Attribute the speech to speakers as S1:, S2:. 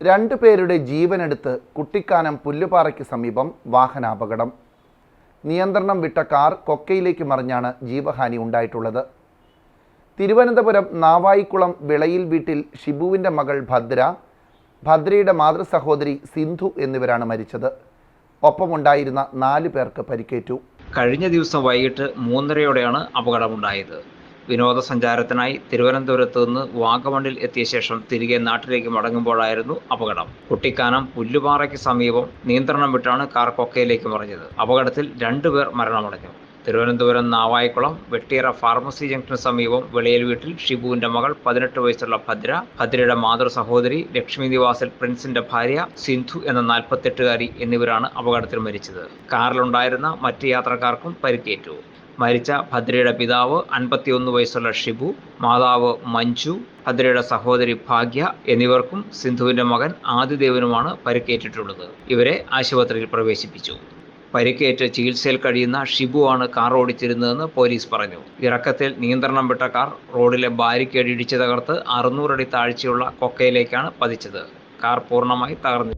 S1: രണ്ടു പേരുടെ ജീവനെടുത്ത് കുട്ടിക്കാനം പുല്ലുപാറയ്ക്ക് സമീപം വാഹനാപകടം. നിയന്ത്രണം വിട്ട കാർ കൊക്കയിലേക്ക് മറിഞ്ഞാണ് ജീവഹാനി ഉണ്ടായിട്ടുള്ളത്. തിരുവനന്തപുരം നാവായിക്കുളം വിളയിൽ വീട്ടിൽ ഷിബുവിന്റെ മകൾ ഭദ്ര ഭദ്രയുടെ മാതൃസഹോദരി സിന്ധു എന്നിവരാണ് മരിച്ചത്. ഒപ്പമുണ്ടായിരുന്ന നാല് പേർക്ക് പരിക്കേറ്റു.
S2: കഴിഞ്ഞ ദിവസം വൈകിട്ട് മൂന്നരയോടെയാണ് അപകടമുണ്ടായത്. വിനോദസഞ്ചാരത്തിനായി തിരുവനന്തപുരത്ത് നിന്ന് വാഗമണ്ണിൽ എത്തിയ ശേഷം തിരികെ നാട്ടിലേക്ക് മടങ്ങുമ്പോഴായിരുന്നു അപകടം. കുട്ടിക്കാനം പുല്ലുപാറയ്ക്ക് സമീപം നിയന്ത്രണം വിട്ടാണ് കാർ കൊക്കയിലേക്ക് മറിഞ്ഞത്. അപകടത്തിൽ രണ്ടുപേർ മരണമടഞ്ഞു. തിരുവനന്തപുരം നാവായിക്കുളം വെട്ടിയറ ഫാർമസി ജംഗ്ഷന് സമീപം വെളിയൽ വീട്ടിൽ ഷിബുവിന്റെ മകൾ പതിനെട്ട് വയസ്സുള്ള ഭദ്ര ഭദ്രയുടെ മാതൃ സഹോദരി ലക്ഷ്മി നിവാസിൽ പ്രിൻസിന്റെ ഭാര്യ സിന്ധു എന്ന നാൽപ്പത്തെട്ടുകാരി എന്നിവരാണ് അപകടത്തിൽ മരിച്ചത്. കാറിലുണ്ടായിരുന്ന മറ്റ് യാത്രക്കാർക്കും പരിക്കേറ്റു. മരിച്ച ഭദ്രയുടെ പിതാവ് അൻപത്തിയൊന്ന് വയസ്സുള്ള ഷിബു മാതാവ് മഞ്ജു ഭദ്രയുടെ സഹോദരി ഭാഗ്യ എന്നിവർക്കും സിന്ധുവിന്റെ മകൻ ആദിദേവനുമാണ് പരിക്കേറ്റിട്ടുള്ളത്. ഇവരെ ആശുപത്രിയിൽ പ്രവേശിപ്പിച്ചു. പരിക്കേറ്റ് ചികിത്സയിൽ കഴിയുന്ന ഷിബു ആണ് കാർ ഓടിച്ചിരുന്നതെന്ന് പോലീസ് പറഞ്ഞു. ഇറക്കത്തിൽ നിയന്ത്രണം വിട്ട കാർ റോഡിലെ ബാരിക്കേഡ് ഇടിച്ചു തകർത്ത് അറുന്നൂറടി താഴ്ചയുള്ള കൊക്കയിലേക്കാണ് പതിച്ചത്. കാർ പൂർണമായി തകർന്നു